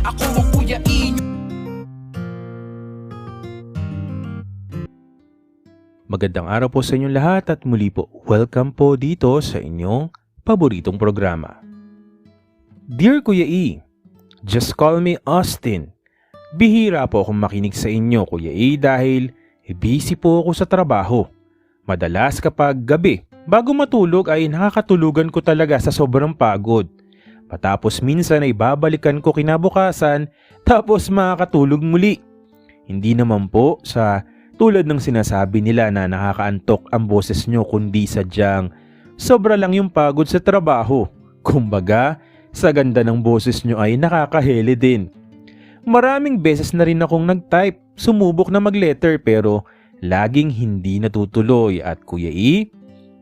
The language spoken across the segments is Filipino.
Ako ang Kuya E Magandang araw po sa inyong lahat at muli po welcome po dito sa inyong paboritong programa. Dear Kuya E, just call me Austin. Bihira po akong makinig sa inyo Kuya E dahil busy po ako sa trabaho. Madalas kapag gabi, bago matulog ay nakakatulugan ko talaga sa sobrang pagod. Patapos minsan ay babalikan ko kinabukasan tapos makakatulog muli. Hindi naman po sa tulad ng sinasabi nila na nakakaantok ang boses nyo kundi sadyang sobra lang yung pagod sa trabaho. Kumbaga, sa ganda ng boses nyo ay nakakahele din. Maraming beses na rin akong nag-type, sumubok na mag-letter pero laging hindi natutuloy at Kuya E,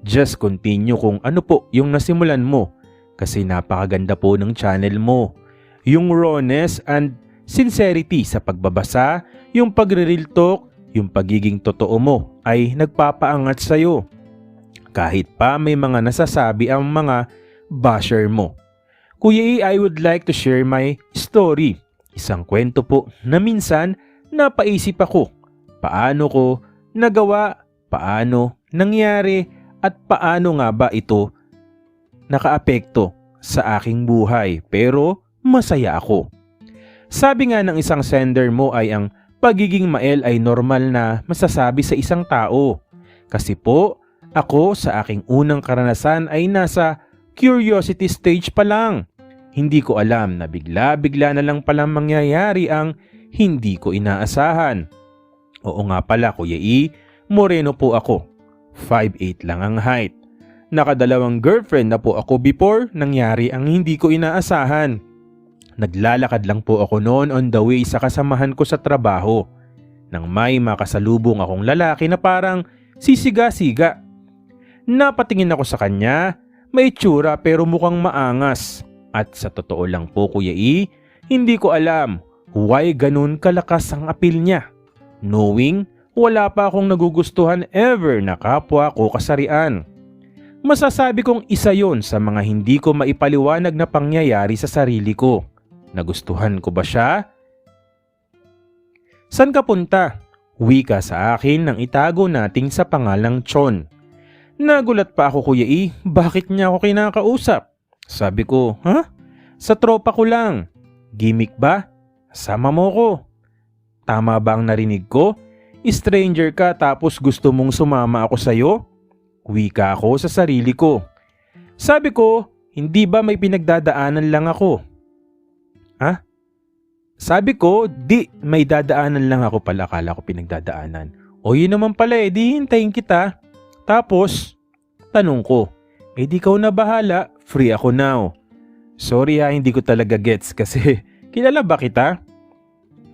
just continue kung ano po yung nasimulan mo kasi napakaganda po ng channel mo. Yung rawness and sincerity sa pagbabasa, yung pagre-real talk, yung pagiging totoo mo ay nagpapaangat sa'yo. Kahit pa may mga nasasabi ang mga basher mo. Kuya E, I would like to share my story. Isang kwento po na minsan napaisip ako. Paano ko nagawa, paano nangyari, at paano nga ba ito nakaapekto sa aking buhay pero masaya ako. Sabi nga ng isang sender mo ay ang pagiging mael ay normal na masasabi sa isang tao. Kasi po, ako sa aking unang karanasan ay nasa curiosity stage pa lang. Hindi ko alam na bigla-bigla na lang palang mangyayari ang hindi ko inaasahan. Oo nga pala Kuya E, moreno po ako. 5'8 lang ang height. Nakadalawang girlfriend na po ako before nangyari ang hindi ko inaasahan. Naglalakad lang po ako noon on the way sa kasamahan ko sa trabaho. Nang may makasalubong akong lalaki na parang sisiga-siga. Napatingin ako sa kanya, may tsura pero mukhang maangas. At sa totoo lang po Kuya E, hindi ko alam why ganun kalakas ang apil niya. Knowing wala pa akong nagugustuhan ever na kapwa ko kasarian. Masasabi kong isa yon sa mga hindi ko maipaliwanag na pangyayari sa sarili ko. Nagustuhan ko ba siya? San ka punta? Wika sa akin nang itago nating sa pangalang Chon. Nagulat pa ako kuya E, bakit niya ako kinakausap? Sabi ko, ha? Sa tropa ko lang. Gimik ba? Sama mo ko. Tama ba ang narinig ko? Stranger ka tapos gusto mong sumama ako sa'yo? Wika ako sa sarili ko. Sabi ko, hindi ba may pinagdadaanan lang ako? Ha? Sabi ko, di, may dadaanan lang ako pala. Akala ko pinagdadaanan. O yun naman pala eh, di hintayin kita. Tapos, tanong ko, eh di ikaw na bahala, free ako now. Sorry ha, hindi ko talaga gets kasi kilala ba kita?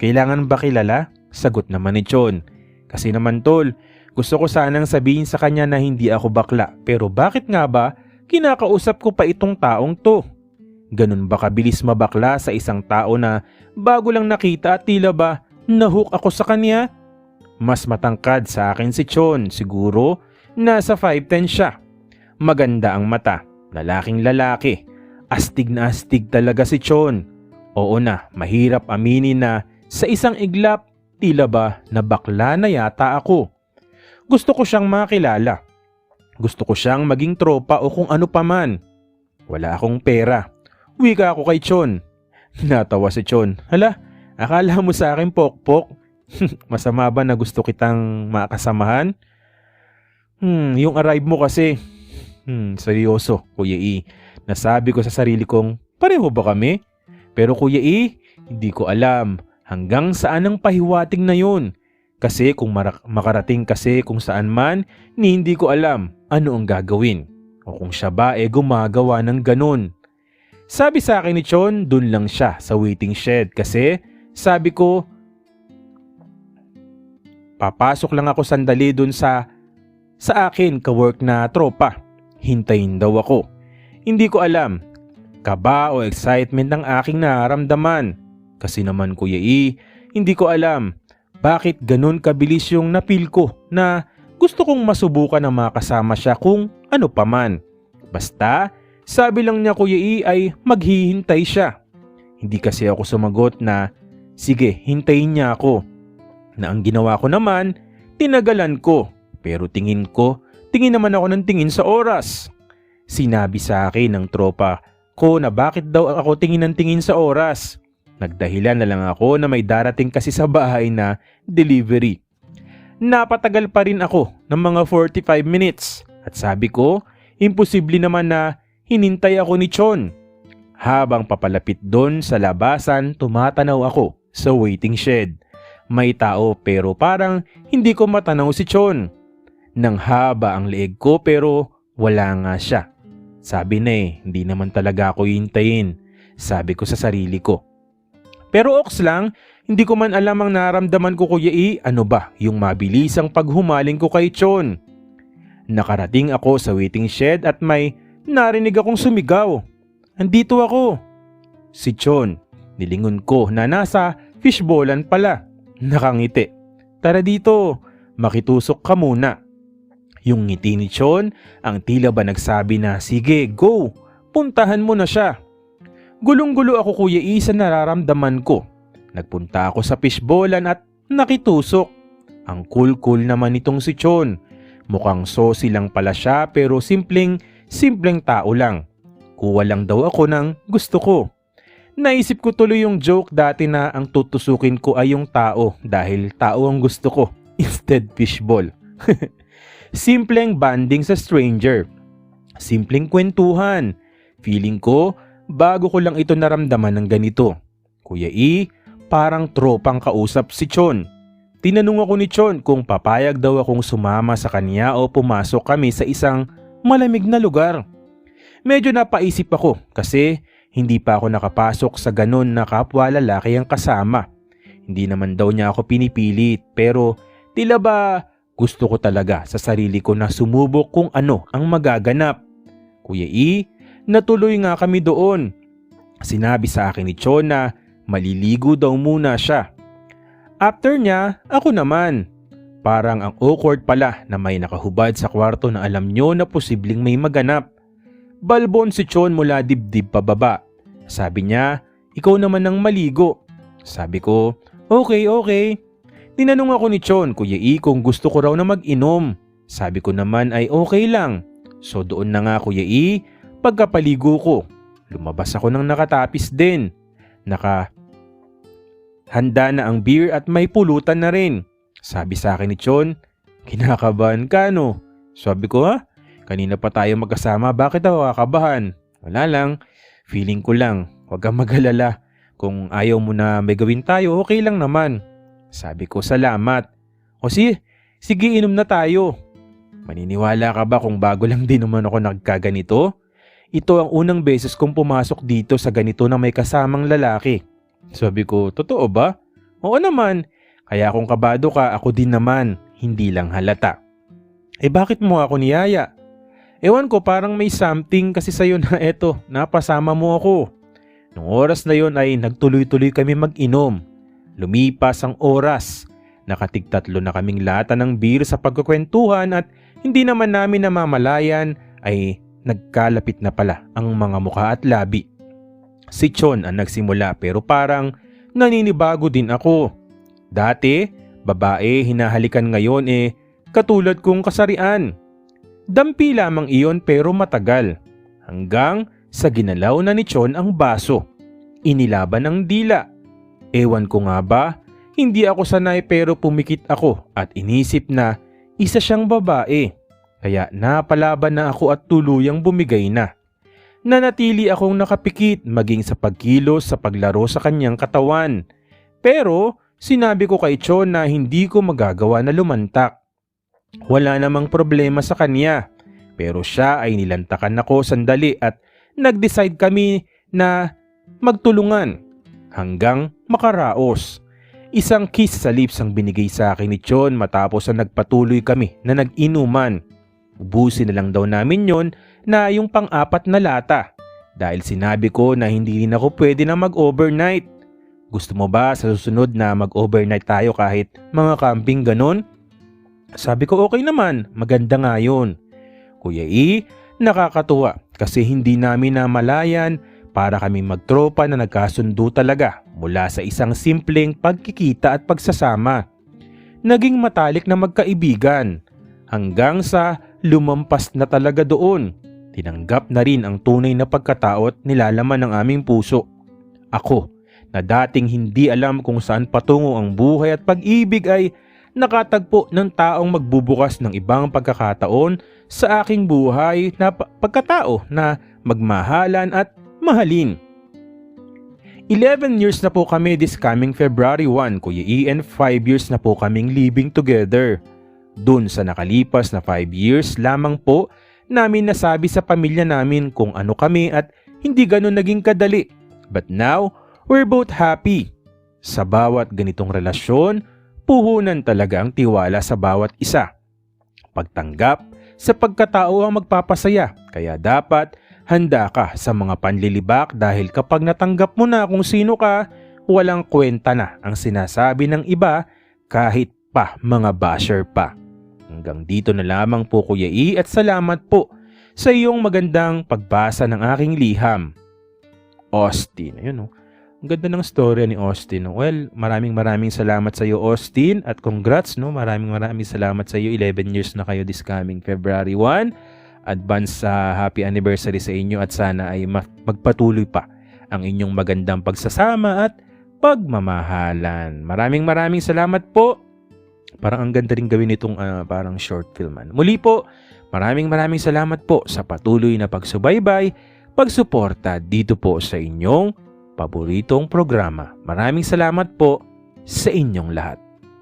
Kailangan ba kilala? Sagot naman ni Chon. Kasi naman tol, gusto ko sanang sabihin sa kanya na hindi ako bakla. Pero bakit nga ba kinakausap ko pa itong taong to? Ganun ba kabilis mabakla sa isang tao na bago lang nakita at tila ba nahook ako sa kanya? Mas matangkad sa akin si Chon, siguro nasa 5'10 siya. Maganda ang mata, lalaking lalaki. Astig na astig talaga si Chon. Oo na, mahirap aminin na sa isang iglap, tila ba na bakla na yata ako. Gusto ko siyang makilala. Gusto ko siyang maging tropa o kung ano paman. Wala akong pera. Wika ako kay Chon. Natawa si Chon. Hala, akala mo sa akin pokpok? Masama ba na gusto kitang makasamahan? Hmm, yung arrive mo kasi. Hmm, seryoso, Kuya E. Nasabi ko sa sarili kong, pareho ba kami? Pero Kuya E, hindi ko alam hanggang saan ang pahiwating na yun. Kasi kung makarating kasi kung saan man, ni hindi ko alam ano ang gagawin. O kung siya ba e gumagawa ng ganun. Sabi sa akin ni Chon, dun lang siya sa waiting shed kasi sabi ko, papasok lang ako sandali dun sa sa akin kawork na tropa. Hintayin daw ako. Hindi ko alam, kaba o excitement ng aking nararamdaman. Kasi naman Kuya E, hindi ko alam bakit ganun kabilis yung napil ko na gusto kong masubukan na makasama siya kung ano paman. Basta, sabi lang niya Kuya E ay maghihintay siya. Hindi kasi ako sumagot na, sige, hintayin niya ako. Na ang ginawa ko naman, tinagalan ko. Pero tingin ko, tingin naman ako ng tingin sa oras. Sinabi sa akin ng tropa ko na bakit daw ako tingin ng tingin sa oras. Nagdahilan na lang ako na may darating kasi sa bahay na delivery. Napatagal pa rin ako ng mga 45 minutes at sabi ko, imposible naman na hinintay ako ni Chon. Habang papalapit doon sa labasan, tumatanaw ako sa waiting shed. May tao pero parang hindi ko matanaw si Chon. Nang haba ang leeg ko pero wala nga siya. Sabi na eh, hindi naman talaga ako hintayin. Sabi ko sa sarili ko. Pero oks lang, hindi ko man alam ang naramdaman ko kuya I, ano ba yung mabilisang paghumaling ko kay Chon. Nakarating ako sa waiting shed at may narinig akong sumigaw. Andito ako. Si Chon, nilingon ko na nasa fishbowlan pala. Nakangiti. Tara dito, makitusok ka muna. Yung ngiti ni Chon, ang tila ba nagsabi na sige, go, puntahan mo na siya. Gulong-gulo ako kuya I sa nararamdaman ko. Nagpunta ako sa fishbowlan at nakitusok. Ang cool-cool naman nitong si Chon. Mukhang sosi lang pala siya pero simpleng, simpleng tao lang. Kuha lang daw ako ng gusto ko. Naisip ko tuloy yung joke dati na ang tutusukin ko ay yung tao dahil tao ang gusto ko instead fishball. Simpleng banding sa stranger. Simpleng kwentuhan. Feeling ko, bago ko lang ito naramdaman ng ganito. Kuya E, parang tropang kausap si Chon. Tinanong ako ni Chon kung papayag daw akong sumama sa kanya o pumasok kami sa isang malamig na lugar. Medyo napaisip ako kasi hindi pa ako nakapasok sa ganun na kapwa lalaki ang kasama. Hindi naman daw niya ako pinipilit pero tila ba gusto ko talaga sa sarili ko na sumubok kung ano ang magaganap. Kuya E, natuloy nga kami doon. Sinabi sa akin ni Chon na maliligo daw muna siya. After niya, ako naman. Parang ang awkward pala na may nakahubad sa kwarto na alam nyo na posibleng may maganap. Balbon si Chon mula dibdib pababa. Sabi niya, ikaw naman ang maligo. Sabi ko, okay, okay. Tinanong ako ni Chon, Kuya E, kung gusto ko raw na mag-inom. Sabi ko naman ay okay lang. So doon na nga Kuya E, pagkapaligo ko. Lumabas ako ng nakatapis din. Naka handa na ang beer at may pulutan na rin. Sabi sa akin ni Chon, kinakabahan ka no? Sabi ko ha, kanina pa tayo magkasama, bakit ako kakabahan? Wala lang, feeling ko lang, huwag kang magalala. Kung ayaw mo na may gawin tayo, okay lang naman. Sabi ko, salamat. O si, sige inom na tayo. Maniniwala ka ba kung bago lang din naman ako nagkaganito? Ito ang unang beses kong pumasok dito sa ganito na may kasamang lalaki. Sabi ko, totoo ba? Oo naman. Kaya kung kabado ka, ako din naman. Hindi lang halata. Eh bakit mo ako niyaya? Ewan ko parang may something kasi sa'yo na eto, napasama mo ako. Nung oras na yon ay nagtuloy-tuloy kami mag-inom. Lumipas ang oras. Nakatigtatlo na kaming lata ng beer sa pagkukwentuhan at hindi naman namin namamalayan ay nagkalapit na pala ang mga mukha at labi. Si Chon ang nagsimula pero parang naninibago din ako. Dati, babae hinahalikan ngayon eh katulad kong kasarian. Dampi lamang iyon pero matagal. Hanggang sa ginalaw na ni Chon ang baso. Inilaban ang dila. Ewan ko nga ba, hindi ako sanay pero pumikit ako at inisip na isa siyang babae. Kaya napalaban na ako at tuluyang bumigay na. Nanatili akong nakapikit maging sa pagkilos sa paglaro sa kanyang katawan. Pero sinabi ko kay Chon na hindi ko magagawa na lumantak. Wala namang problema sa kanya. Pero siya ay nilantakan ako sandali at nag-decide kami na magtulungan hanggang makaraos. Isang kiss sa lips ang binigay sa akin ni Chon matapos na nagpatuloy kami na nag-inuman. Ubusin na lang daw namin yon na yung pang-apat na lata dahil sinabi ko na hindi rin ako pwede na mag-overnight. Gusto mo ba sa susunod na mag-overnight tayo kahit mga camping ganon? Sabi ko okay naman, maganda nga yun. Kuya E, nakakatuwa kasi hindi namin namalayan para kami magtropa na nagkasundo talaga mula sa isang simpleng pagkikita at pagsasama. Naging matalik na magkaibigan hanggang sa lumampas na talaga doon. Tinanggap na rin ang tunay na pagkatao at nilalaman ng aming puso. Ako, na dating hindi alam kung saan patungo ang buhay at pag-ibig ay nakatagpo ng taong magbubukas ng ibang pagkakataon sa aking buhay na pa- pagkatao na magmahalan at mahalin. 11 years na po kami this coming February 1, Kuya and 5 years na po kaming living together. Dun sa nakalipas na 5 years lamang po namin nasabi sa pamilya namin kung ano kami at hindi ganun naging kadali. But now, we're both happy. Sa bawat ganitong relasyon, puhunan talaga ang tiwala sa bawat isa. Pagtanggap sa pagkatao ang magpapasaya, kaya dapat handa ka sa mga panlilibak dahil kapag natanggap mo na kung sino ka, walang kwenta na ang sinasabi ng iba kahit pa mga basher pa. Hanggang dito na lamang po Kuya E at salamat po sa iyong magandang pagbasa ng aking liham. Austin, ayun oh. Ang ganda ng story ni Austin. Well, maraming maraming salamat sa iyo Austin at congrats no. Maraming maraming salamat sa iyo. 11 years na kayo this coming February 1. Advance sa happy anniversary sa inyo at sana ay ma- magpatuloy pa ang inyong magandang pagsasama at pagmamahalan. Maraming maraming salamat po. Parang ang ganda rin gawin itong ah, parang short film. ano. Muli po, maraming maraming salamat po sa patuloy na pagsubaybay, pagsuporta dito po sa inyong paboritong programa. Maraming salamat po sa inyong lahat.